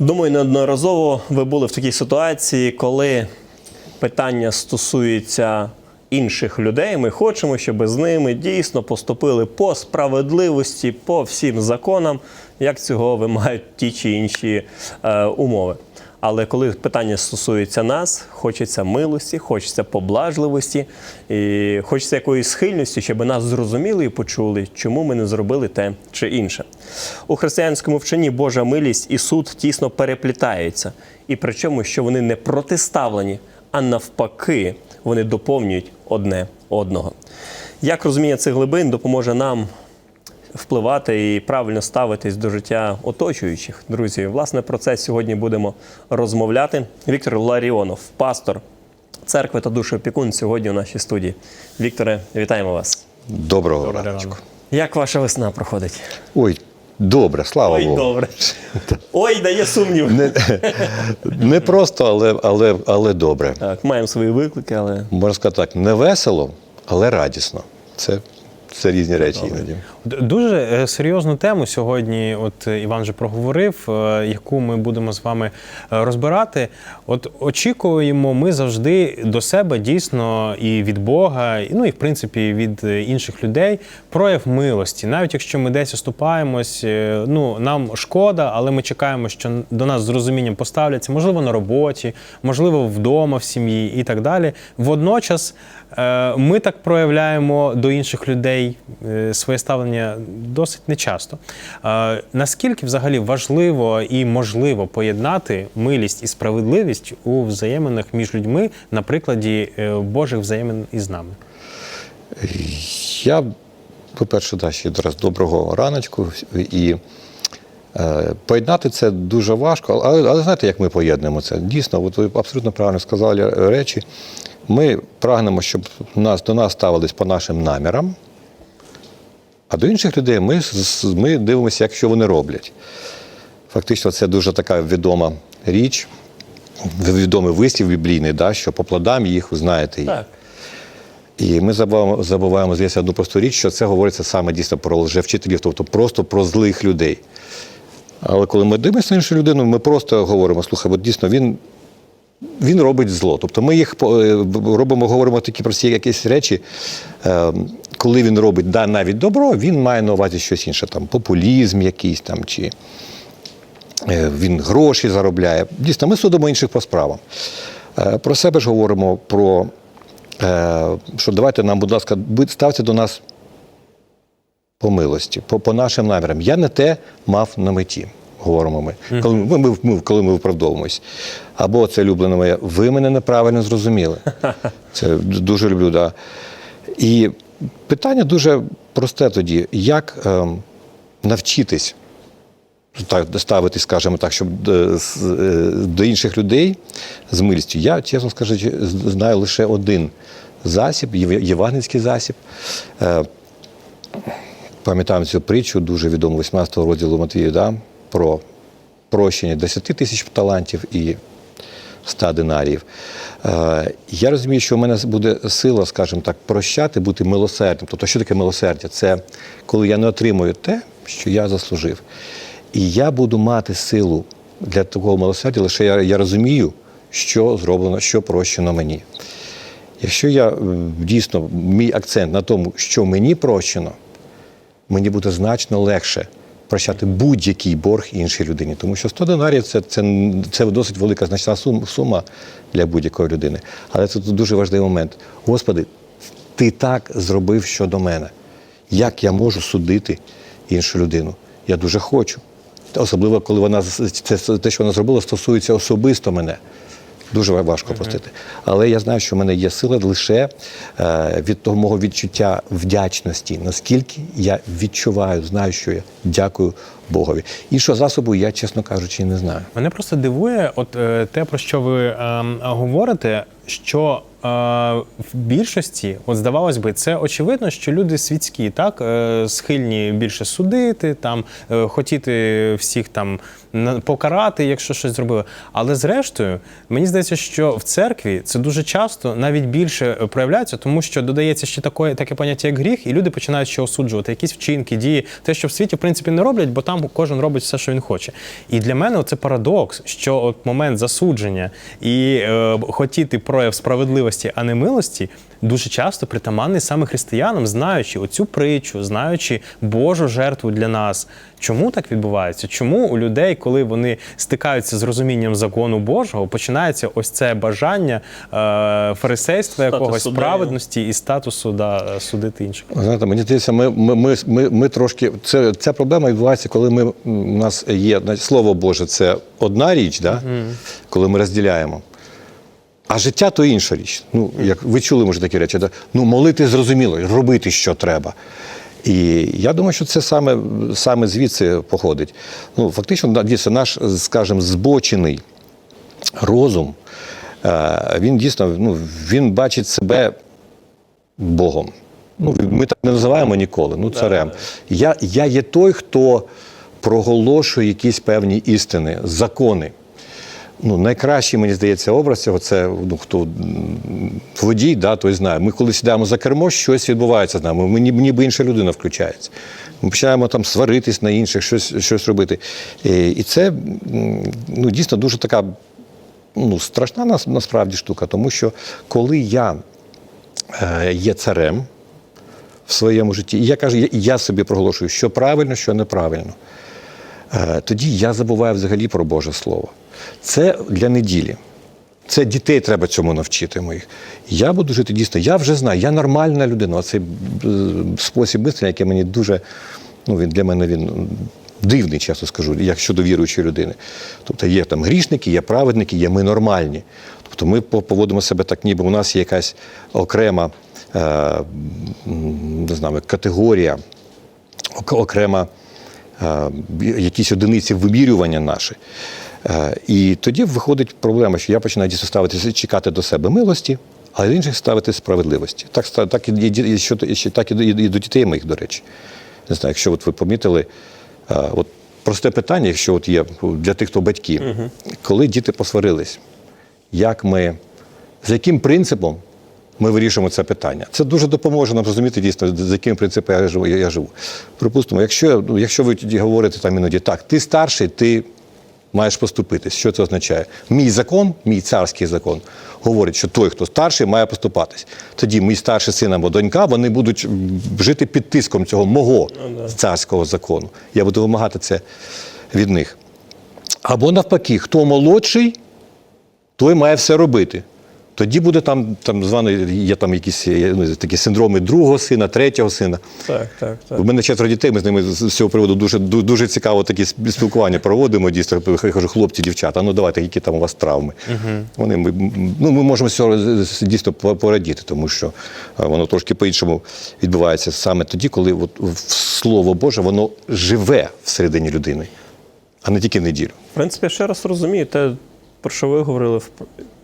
Думаю, неодноразово ви були в такій ситуації, коли питання стосується інших людей. Ми хочемо, щоб з ними дійсно поступили по справедливості, по всім законам, як цього вимагають ті чи інші е, умови. Але коли питання стосується нас, хочеться милості, хочеться поблажливості, і хочеться якоїсь схильності, щоб нас зрозуміли і почули, чому ми не зробили те чи інше. У християнському вченні Божа милість і суд тісно переплітаються, і причому, що вони не протиставлені, а навпаки, вони доповнюють одне одного. Як розуміння цих глибин допоможе нам впливати і правильно ставитись до життя оточуючих. Друзі, власне, про це сьогодні будемо розмовляти. Віктор Ларіонов, пастор церкви та душоопікун, сьогодні у нашій студії. Вікторе, вітаємо вас. Доброго раночку. Як ваша весна проходить? Ой, добре, слава Ой, Богу. добре. Ой, дає сумнів. Не, не просто, але, але, але добре. Так, маємо свої виклики, але Можна сказати так, не весело, але радісно. Це, це різні речі іноді. Дуже е, серйозну тему сьогодні. От е, Іван вже проговорив, е, яку ми будемо з вами розбирати. От очікуємо ми завжди до себе дійсно і від Бога, ну і в принципі від інших людей прояв милості. Навіть якщо ми десь оступаємось, ну нам шкода, але ми чекаємо, що до нас з розумінням поставляться, можливо, на роботі, можливо, вдома в сім'ї і так далі. Водночас ми так проявляємо до інших людей своє ставлення досить нечасто. Наскільки взагалі важливо і можливо поєднати милість і справедливість у взаєминах між людьми на прикладі е, Божих взаємин із нами? Я, по-перше, да, ще раз доброго раночку. І е, поєднати це дуже важко, але, але знаєте, як ми поєднуємо це? Дійсно, от ви абсолютно правильно сказали речі. Ми прагнемо, щоб нас, до нас ставились по нашим намірам, а до інших людей ми, ми дивимося, як що вони роблять. Фактично, це дуже така відома річ, відомий вислів біблійний, да, що по плодам їх узнаєте їх. так. І ми забуваємо, забуваємо здається, одну просту річ, що це говориться саме дійсно про лжевчителів, тобто просто про злих людей. Але коли ми дивимося на іншу людину, ми просто говоримо, слухай, от дійсно він, він робить зло. Тобто ми їх е, робимо, говоримо такі прості якісь речі. Коли він робить да, навіть добро, він має на увазі щось інше, там популізм якийсь там чи е, він гроші заробляє. Дійсно, ми судимо інших по справам. Е, Про себе ж говоримо про, е, що давайте нам, будь ласка, ставте до нас по милості, по, по нашим намірам. Я не те мав на меті, говоримо ми, коли ми, ми, ми, коли ми виправдовуємось. Або це улюблена моя, ви мене неправильно зрозуміли. Це дуже люблю, да. І питання дуже просте тоді: як ем, навчитись так ставитись, скажімо так, щоб до, е, до інших людей з милістю. Я, чесно скажучи, знаю лише один засіб, єв- євангельський засіб. Е, Пам'ятаємо цю притчу, дуже відому 18 розділу Матвію, да, про прощення 10 тисяч талантів і 100 динаріїв. Е, я розумію, що в мене буде сила, скажімо так, прощати, бути милосердним. Тобто, що таке милосердя? Це коли я не отримую те, що я заслужив. І я буду мати силу для такого милосердя, лише я, я розумію, що зроблено, що прощено мені. Якщо я е, дійсно мій акцент на тому, що мені прощено, мені буде значно легше прощати будь-який борг іншій людині. Тому що 100 динарів це, це, це досить велика значна сума для будь-якої людини. Але це дуже важливий момент. Господи, ти так зробив щодо мене. Як я можу судити іншу людину? Я дуже хочу. Особливо, коли вона це те, що вона зробила, стосується особисто мене. Дуже важко простити. Але я знаю, що в мене є сила лише е, від того мого відчуття вдячності, наскільки я відчуваю, знаю, що я дякую Богові. Іншого засобу я, чесно кажучи, не знаю. Мене просто дивує, от е, те, про що ви е, говорите, що в більшості, от здавалось би, це очевидно, що люди світські, так е, схильні більше судити, там е, хотіти всіх там покарати, якщо щось зробили. Але зрештою, мені здається, що в церкві це дуже часто навіть більше е, проявляється, тому що додається ще таке, таке поняття, як гріх, і люди починають ще осуджувати якісь вчинки, дії, те, що в світі в принципі не роблять, бо там кожен робить все, що він хоче. І для мене це парадокс, що от момент засудження і е, хотіти прояв справедливості, а не милості. Дуже часто притаманний саме християнам, знаючи оцю притчу, знаючи Божу жертву для нас. Чому так відбувається? Чому у людей, коли вони стикаються з розумінням закону Божого, починається ось це бажання е, фарисейства, якогось суддею. праведності і статусу да, е, судити інших? Знаєте, мені здається, ми, ми, ми, ми, ми трошки. Це, ця проблема відбувається, коли ми, у нас є слово Боже, це одна річ, да? коли ми розділяємо. А життя то інша річ. Ну, як ви чули, може, такі речі, да? ну, молити зрозуміло, робити що треба. І я думаю, що це саме, саме звідси походить. Ну, фактично, дійсно, наш, скажімо, збочений розум, е, він дійсно ну, він бачить себе Богом. Ну, ми так не називаємо ніколи, ну царем. Я, я є той, хто проголошує якісь певні істини, закони. Ну, найкращий, мені здається, образ цього це ну, хто водій, да, той знає. Ми коли сідаємо за кермо, щось відбувається з нами. Ми ніби, інша людина включається. Ми починаємо там сваритись на інших, щось, щось робити. І, і це ну, дійсно дуже така ну, страшна нас- насправді штука, тому що коли я е, є царем в своєму житті, і я кажу, я, я собі проголошую, що правильно, що неправильно, е, тоді я забуваю взагалі про Боже Слово. Це для неділі. Це дітей треба цьому навчити моїх. Я буду жити дійсно. Я вже знаю, я нормальна людина. Оцей е, спосіб мислення, який мені дуже, ну він для мене він дивний, чесно скажу, як щодо віруючої людини. Тобто є там грішники, є праведники, є ми нормальні. Тобто ми поводимо себе так, ніби у нас є якась окрема е, не знаю, категорія, окрема е, якісь одиниці вимірювання наші. Е, І тоді виходить проблема, що я починаю дійсно ставитися, чекати до себе милості, а з інших ставити справедливості. Так, так, і, що- так і, до- і до дітей моїх, до речі. Не знаю, якщо от ви помітили, е, от просте питання, якщо от є для тих, хто батьки, коли діти посварились, як ми, за яким принципом ми вирішуємо це питання. Це дуже допоможе нам зрозуміти дійсно, за яким принципом я живу. Я, живу. Припустимо, якщо, ну, якщо ви тоді говорите там іноді так, ти старший, ти маєш поступитись. Що це означає? Мій закон, мій царський закон, говорить, що той, хто старший, має поступатись. Тоді мій старший син або донька, вони будуть жити під тиском цього мого царського закону. Я буду вимагати це від них. Або навпаки, хто молодший, той має все робити. Тоді буде там, там званий, є там якісь ну, такі синдроми другого сина, третього сина. Так, так, так. У мене четверо дітей, ми з ними з цього приводу дуже, дуже цікаво такі спілкування проводимо. Дійсно, я кажу, хлопці, дівчата, ну давайте, які там у вас травми. Вони, ми, ну, ми можемо дійсно порадіти, тому що е, воно трошки по-іншому відбувається саме тоді, коли от, Слово Боже, воно живе всередині людини, а не тільки неділю. В принципі, я ще раз розумію, те, про що ви говорили, в-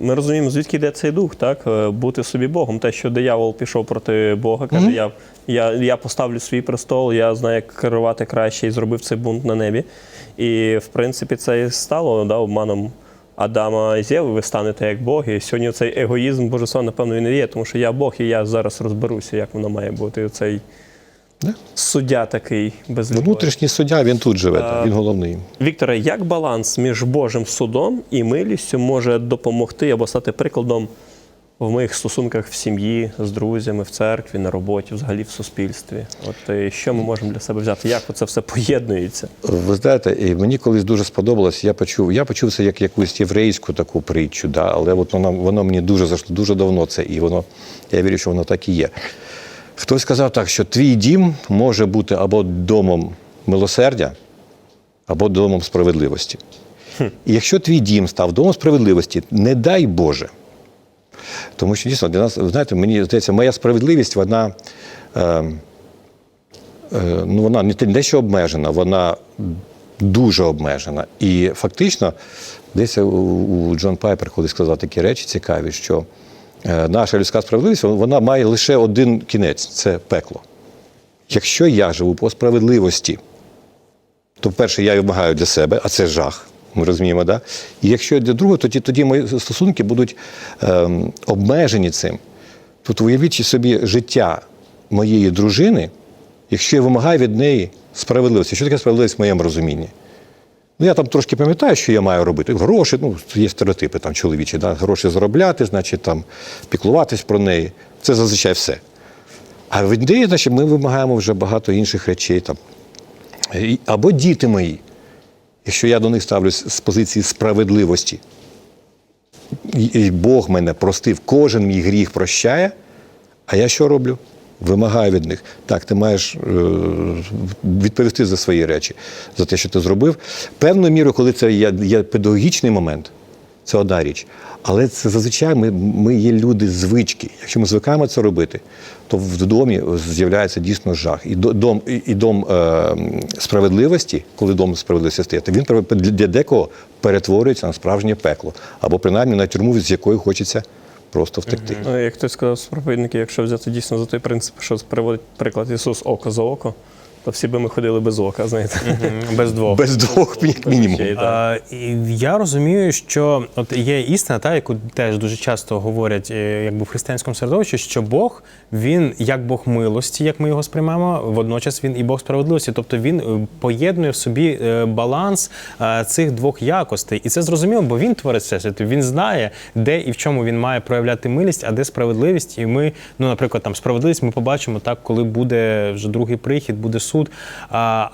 ми розуміємо, звідки йде цей дух, так? Е, Бути собі Богом. Те, що диявол пішов проти Бога, каже, я, я, я поставлю свій престол, я знаю, як керувати краще і зробив цей бунт на небі. І, в принципі, це і стало да, обманом Адама і Єви, ви станете як Боги. І сьогодні цей егоїзм божества, напевно, він і є, тому що я Бог, і я зараз розберуся, як воно має бути. Цей Да. суддя такий без любові. Внутрішній суддя, він тут живе, він головний. Вікторе, як баланс між Божим судом і милістю може допомогти або стати прикладом в моїх стосунках в сім'ї, з друзями, в церкві, на роботі, взагалі в суспільстві? От е, що ми можемо для себе взяти? Як це все поєднується? Ви знаєте, і мені колись дуже сподобалось, я почув, я почув це як якусь єврейську таку притчу, да, але от воно, воно мені дуже зайшло, дуже давно це, і воно, я вірю, що воно так і є. Хтось сказав так, що твій дім може бути або домом милосердя, або домом справедливості. І якщо твій дім став домом справедливості, не дай Боже. Тому що дійсно для нас, знаєте, мені здається, моя справедливість, вона. Е, е, ну, вона не те- не що обмежена, вона дуже обмежена. І фактично, десь у, Джон Пайпер колись сказав такі речі цікаві, що наша людська справедливість вона має лише один кінець це пекло. Якщо я живу по справедливості, то перше, я вимагаю для себе, а це жах. Ми розуміємо, да? І якщо для другого, тоді, тоді мої стосунки будуть ем, обмежені цим. Тобто уявіть собі життя моєї дружини, якщо я вимагаю від неї справедливості. Що таке справедливість в моєму розумінні? Ну, я там трошки пам'ятаю, що я маю робити. Гроші, ну, є стереотипи там чоловічі, да? гроші заробляти, значить, там, піклуватись про неї. Це зазвичай все. А від неї, значить, ми вимагаємо вже багато інших речей. Там. Або діти мої, якщо я до них ставлюсь з позиції справедливості, і Бог мене простив, кожен мій гріх прощає, а я що роблю? Вимагаю від них. Так, ти маєш е, відповісти за свої речі, за те, що ти зробив. Певною мірою, коли це є, є педагогічний момент, це одна річ. Але це зазвичай ми, ми є люди звички. Якщо ми звикаємо це робити, то в домі з'являється дійсно жах. І дом, і, дом е, справедливості, коли дом справедливості стає, то він для декого перетворюється на справжнє пекло, або принаймні на тюрму, з якої хочеться просто втекти. Ну, як хтось сказав з якщо взяти дійсно за той принцип, що приводить приклад Ісус око за око, то всі би ми ходили без ока, знаєте. Без двох. Без двох як мінімум. А, і я розумію, що от є істина, та яку теж дуже часто говорять, е, якби в християнському середовищі, що Бог він як Бог милості, як ми його сприймаємо, водночас він і Бог справедливості. Тобто він е, поєднує в собі е, баланс цих двох якостей. І це зрозуміло, бо він творець всесвіту. Він знає, де і в чому він має проявляти милість, а де справедливість. І ми, ну, наприклад, там справедливість ми побачимо так, коли буде вже другий прихід, буде суд.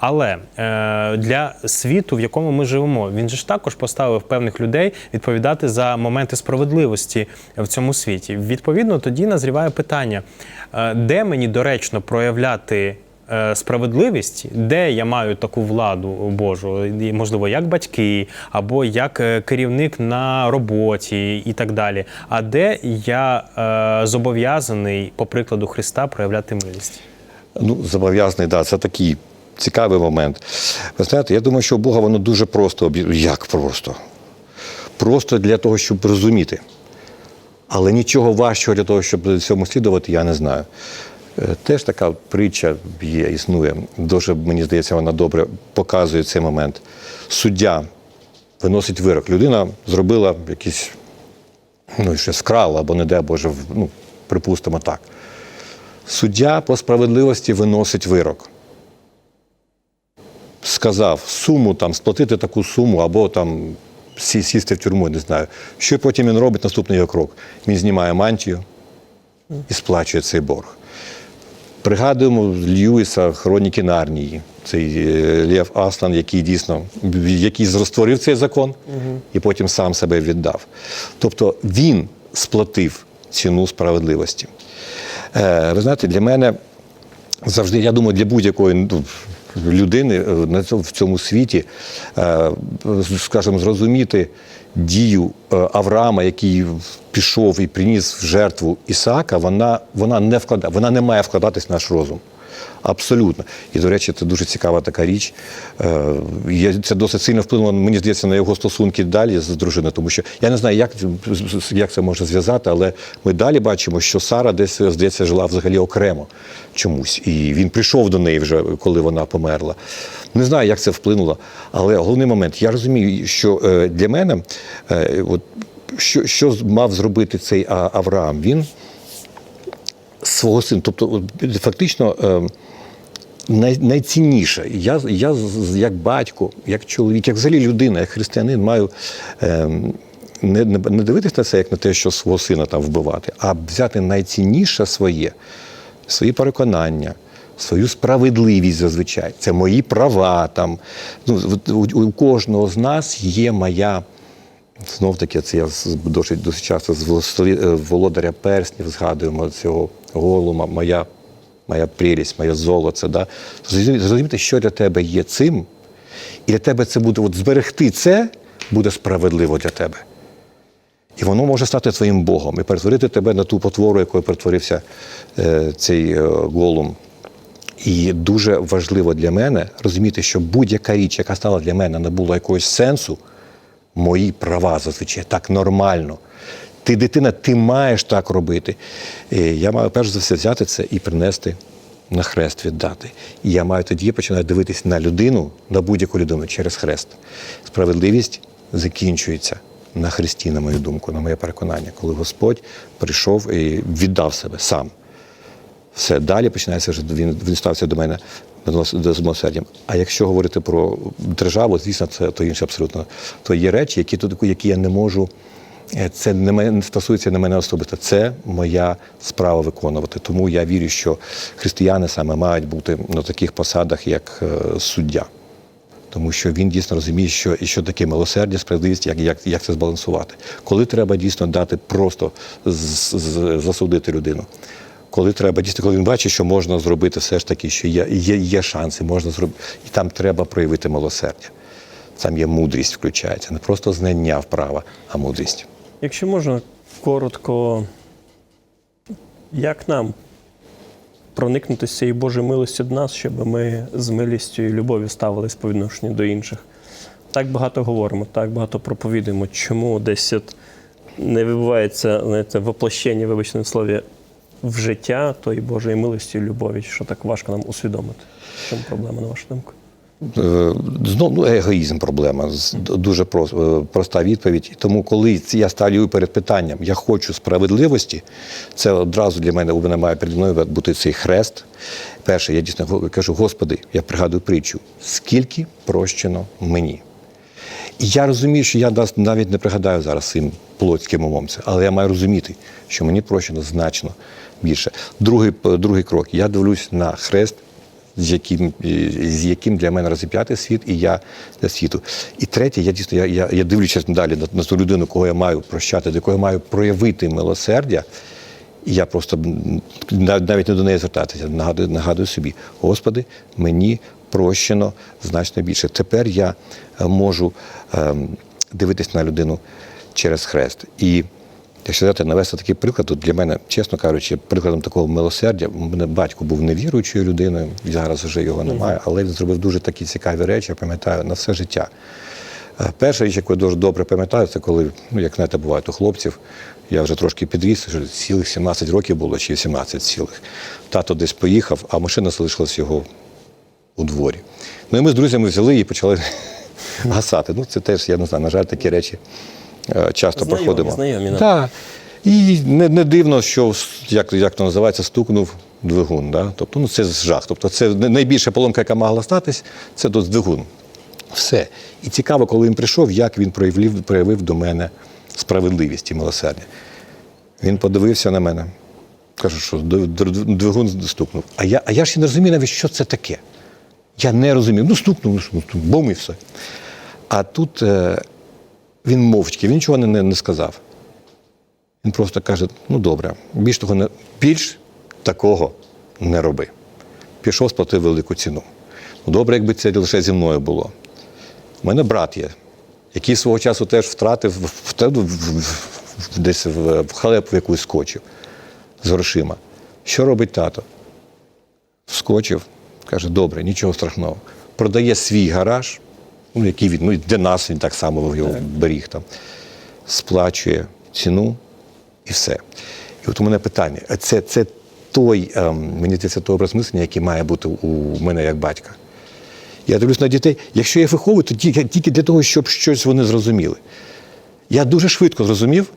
Але е, для світу, в якому ми живемо, він же ж також поставив певних людей відповідати за моменти справедливості в цьому світі. Відповідно, тоді назріває питання, е, де мені доречно проявляти. е, Справедливість, де я маю таку владу Божу, можливо, як батьки, або як керівник на роботі і так далі. А де я е, зобов'язаний, по прикладу Христа, проявляти милість? Ну, зобов'язаний, да, це такий цікавий момент. Ви знаєте, я думаю, що у Бога воно дуже просто. Як просто? Просто для того, щоб розуміти. Але нічого важчого для того, щоб цьому слідувати, я не знаю. Е, Теж така притча є, існує. Дуже, мені здається, вона добре показує цей момент. Суддя виносить вирок. Людина зробила якийсь, ну, щось вкрала, або не дай Боже, ну, припустимо так. Суддя по справедливості виносить вирок. Сказав суму там, сплатити таку суму, або там сі- сісти в тюрму, не знаю. Що потім він робить наступний його крок? Він знімає мантію і сплачує цей борг. Пригадуємо Льюіса Хроніки Нарнії. Цей е, Лев Аслан, який дійсно який розтворив цей закон і потім сам себе віддав. Тобто він сплатив ціну справедливості. Е, Ви знаєте, для мене завжди, я думаю, для будь-якої ну, людини е, в цьому світі, е, скажімо, зрозуміти дію Авраама, який пішов і приніс в жертву Ісаака, вона, вона, не вклада, вона не має вкладатись в наш розум. Абсолютно. І, до речі, це дуже цікава така річ. Е, Це досить сильно вплинуло, мені здається, на його стосунки далі з дружиною, тому що я не знаю, як, як це можна зв'язати, але ми далі бачимо, що Сара десь, здається, жила взагалі окремо чомусь. І він прийшов до неї вже, коли вона померла. Не знаю, як це вплинуло, але головний момент, я розумію, що е, для мене, е, от, що, що мав зробити цей Авраам? Він свого сина. Тобто, фактично, е, най, найцінніше. Я, я як батько, як чоловік, як взагалі людина, як християнин, маю е, не, не, не дивитися на це як на те, що свого сина там вбивати, а взяти найцінніше своє, свої переконання. Свою справедливість зазвичай, це мої права. Там. Ну, у, у кожного з нас є моя Знов таки, це я досить, досить часто з е, володаря перснів згадуємо цього голума, моя, моя прелість, моє золоце. Да? Зрозуміти, що для тебе є цим, і для тебе це буде от зберегти це буде справедливо для тебе. І воно може стати твоїм Богом і перетворити тебе на ту потвору, якою перетворився е, цей е, голум. І дуже важливо для мене розуміти, що будь-яка річ, яка стала для мене, набула якогось сенсу, мої права зазвичай так нормально. Ти дитина, ти маєш так робити. І я маю перш за все взяти це і принести на хрест віддати. І я маю тоді починаю дивитися на людину, на будь-яку людину через хрест. Справедливість закінчується на хресті, на мою думку, на моє переконання, коли Господь прийшов і віддав себе сам. Все далі починається він, він стався до мене з милосердям. А якщо говорити про державу, звісно, це то інше абсолютно. То є речі, які які я не можу. Е, Це не мене стосується не мене особисто. Це моя справа виконувати. Тому я вірю, що християни саме мають бути на таких посадах, як е, суддя. Тому що він дійсно розуміє, що і що таке милосердя, справедливість, як, як, як це збалансувати. Коли треба дійсно дати просто з- з- засудити людину. Коли треба дійсно, коли він бачить, що можна зробити все ж таки, що є, є, є шанси, можна зробити, і там треба проявити милосердя. Там є мудрість включається, не просто знання вправа, а мудрість. Якщо можна коротко, як нам проникнути з цієї Божої милості до нас, щоб ми з милістю і любов'ю ставились по відношенню до інших? Так багато говоримо, так багато проповідуємо. Чому десь от не відбувається знаєте, воплощення, вибачте на слові, в життя тої Божої милості і любові, що так важко нам усвідомити? В чому проблема, на вашу думку? Е, Знов ну, егоїзм проблема. Дуже е, проста відповідь. Тому, коли я ставлю перед питанням, я хочу справедливості, це одразу для мене у мене має перед мною бути цей хрест. Перше, я дійсно кажу, Господи, я пригадую притчу, скільки прощено мені. І я розумію, що я навіть не пригадаю зараз цим плотським умом але я маю розуміти, що мені прощено значно більше. Другий, другий крок. Я дивлюсь на хрест, з яким, з яким для мене розіп'ятий світ, і я для світу. І третє, я дійсно я, я, я дивлюся далі на, на ту людину, кого я маю прощати, до кого я маю проявити милосердя. І я просто навіть не до неї звертатися. Нагадую, нагадую собі, Господи, мені прощено значно більше. Тепер я е, можу ем, дивитись на людину через хрест. І якщо взяти навести такий приклад, то для мене, чесно кажучи, прикладом такого милосердя, у мене батько був невіруючою людиною, зараз вже його немає, але він зробив дуже такі цікаві речі, я пам'ятаю, на все життя. Е, Перша річ, яку я дуже добре пам'ятаю, це коли, ну як знаєте, буває у хлопців, я вже трошки підріс, вже цілих 17 років було, чи 17 цілих. Тато десь поїхав, а машина залишилась його у дворі. Ну і ми з друзями взяли і почали гасати. Ну, це теж, я не знаю, на жаль, такі речі часто Знайомі, проходимо. знайомі, да. І не, не дивно, що як, як то називається, стукнув двигун. Да? Тобто, ну це жах. Тобто, це найбільша поломка, яка могла статись, це тут двигун. Все. І цікаво, коли він прийшов, як він проявив, проявив до мене справедливість і милосердя. Він подивився на мене, каже, що дв- дв- двигун стукнув. А я, а я ж не розумію навіть, що це таке. Я не розумів. Ну, стукнув, ну, стукнув, бум і все. А тут е, він мовчки, він нічого не, не, сказав. Він просто каже: ну добре, більш того, не, більш такого не роби. Пішов, сплатив велику ціну. Ну, добре, якби це лише зі мною було. У мене брат є, який свого часу теж втратив в- в- в- десь в, в халепу якусь скочив з грошима. Що робить тато? Вскочив, каже, добре, нічого страшного. Продає свій гараж, ну, який він, ну, і для нас він так само його беріг там, сплачує ціну і все. І от у мене питання: це, це той, ем, мені здається, той образ мислення, який має бути у мене як батька. Я дивлюсь на дітей. Якщо я виховую, то тільки, тільки для того, щоб щось вони зрозуміли. Я дуже швидко зрозумів,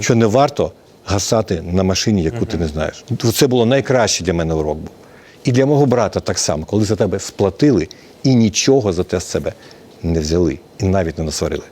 що не варто гасати на машині, яку ти не знаєш. Це було найкраще для мене урок був. І для мого брата так само, коли за тебе сплатили і нічого за те з себе не взяли, і навіть не насварили.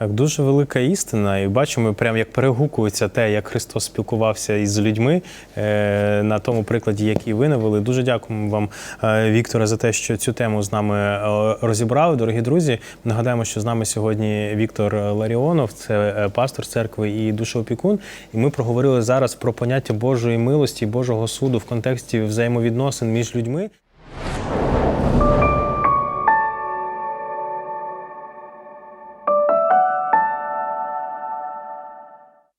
Так, дуже велика істина, і бачимо, прям як перегукується те, як Христос спілкувався із людьми е, на тому прикладі, який ви навели. Дуже дякуємо вам, е, Вікторе, за те, що цю тему з нами е, розібрали. Дорогі друзі, нагадаємо, що з нами сьогодні Віктор Ларіонов, це е, пастор церкви і душоопікун. І ми проговорили зараз про поняття Божої милості, Божого суду в контексті взаємовідносин між людьми.